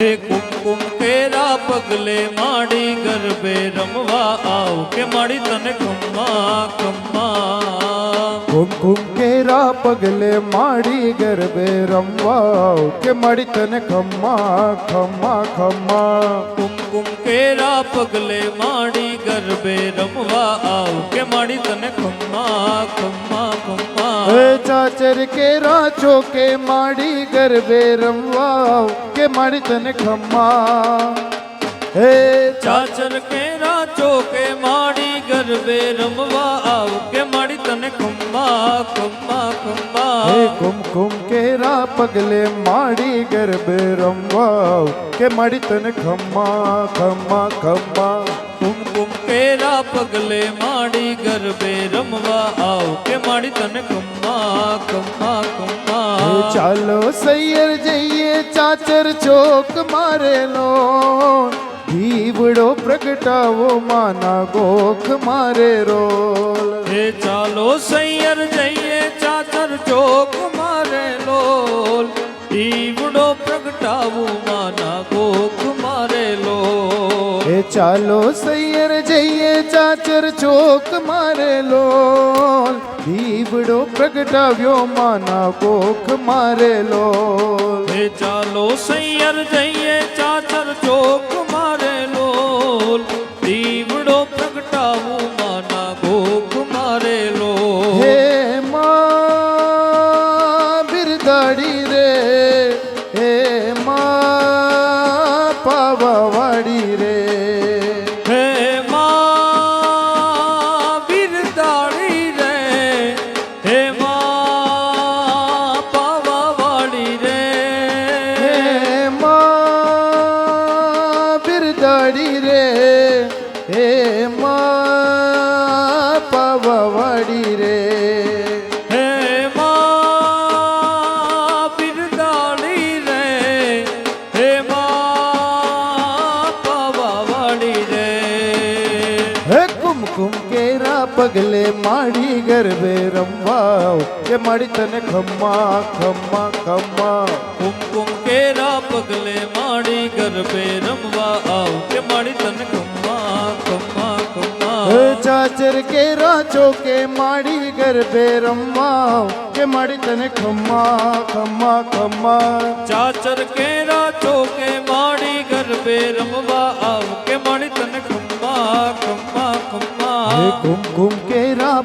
હે કુમકુમ કેરા પગલે માડી ગરબે રમવા આવ કે માડી તને ખમ્મા ખમ્મા કુમકુમ કેરા પગલે માડી ગરબે રમવા કે મળી તને ખમ્મા ખમ્મા ખમ્મા કુમકુમ કેરા પગલે માડી ગરબે રમવા આવ કે માડી તને ખમ્મા ખમ્મા હે ખમ્મા ચાચર કેરા ચોકે માડી ગરબે રમવા, કે માડી તને ખમ્મા હે ચાચર કેરા ચોકે માડી ગરબે રમવા આવ કે માડી તને ખમ્મા ખમ્મા હે કુમ કુમકુમ કેરા પગલે માડી ગરબે રમવા, કે માડી તને ખમ્મા ખમ્મા ખમ્મા કેરા પગલે માડી ગરબે રમવા આવ કે માડી તને ખમ્મા કુમ્મા હે ચાલો સૈયર જઈએ ચાચર ચોક મારેલો. દીવડો પ્રગટાવો માના ગોખ મારે રોલ હે ચાલો સૈયર જઈએ ચાચર ચોક મારે લોલ દીવડો પ્રગટાવો માના ચાલો સૈયર જઈએ ચાચર ચોક મારેલો દીવડો પ્રગટાવ્યો માના ગોખ મારેલો હે ચાલો સૈયર જઈએ ચાચર ચોક મારે લોલ દીવડો પ્રગટાવું માના ગોખ મારે લોલ હે માં બિરદાડી કુમકુમ પગલે માડી ગરબે રમવા કે માડી તને ખમ્મા ખમ્મા ખમ્મા. કુમકુમ કેરા પગલે માડી ગરબે રમવા આવ કે માડી તને ખમ્મા ખમ્મા ખમ્મા. ચાચર કેરા ચોકે માડી ગરબે રમવા કે માડી તને ખમ્મા ખમ્મા ખમ્મા. ચાચર કેરા ચોકે માડી ગરબે રમવા આવ કે માડી તને ખમ્મા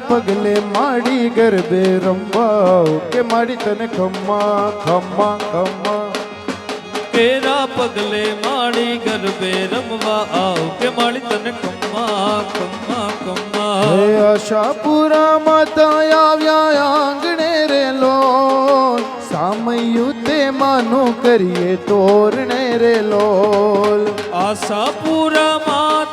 પગલે માડી ગરબે રમવા કે માડી તને ખમ્મા ખમ્મા ખમ્મા. કેરા પગલે માડી ગરબે રમવા આવ કે માડી તને ખમ્મા ખમ્મા હે ખમ્મા આશાપુરા માતા આવ્યા આંગણે રે લો સામયું તે માનું કરીએ તોરણે રે લોલ. આશાપુરા માત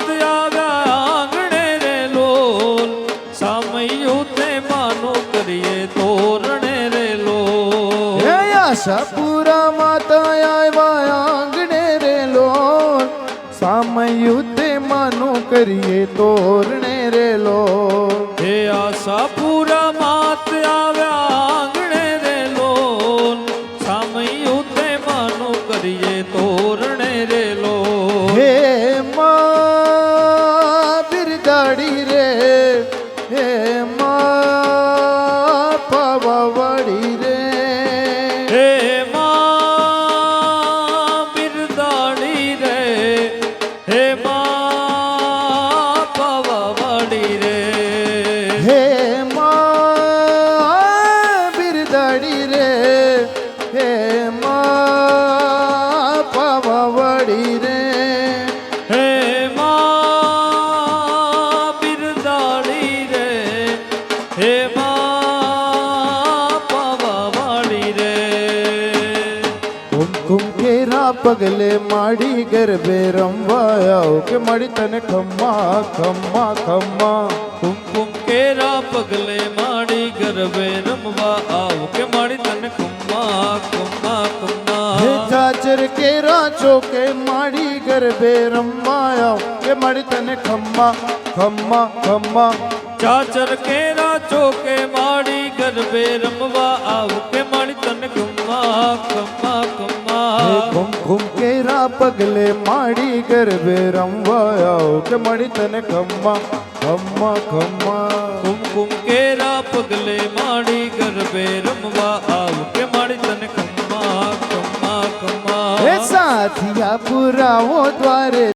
માતા આવ્યા આંગણે રે લોલ સામયું તે માનું કરીએ તોરણે રે લોલ હે આશાપુરા પગલે માડી ગરબે રમવા આવ કે મળી તને ખમ્મા ખમ્મા ખમ્મા કુમકુમ કેરા પગલે માડી ગરબે રમવા આવ કે માડી તને ખમ્મા ખમ્મા હે ખમ્મા ચાચર કેરા ચોકે માડી ગરબે રમવા આવ કે મળી તને ખમ્મા ખમ્મા ખમ્મા ચાચર કેરા ચોકે માડી ગરબે રમવા આવ કે માડી તને ખમ્મા ખમ્મા પગલે માડી ગરબે રમવા આવ કે મળી તને ખમ્મા ખમ્મા ખમ્મા. કુમકુમ કેરા પગલે માડી ગરબે રમવા આવ કે મળી તને ખમ્મા ખમ્મા ખમ્મા. સાથિયા પુરાવો દ્વારે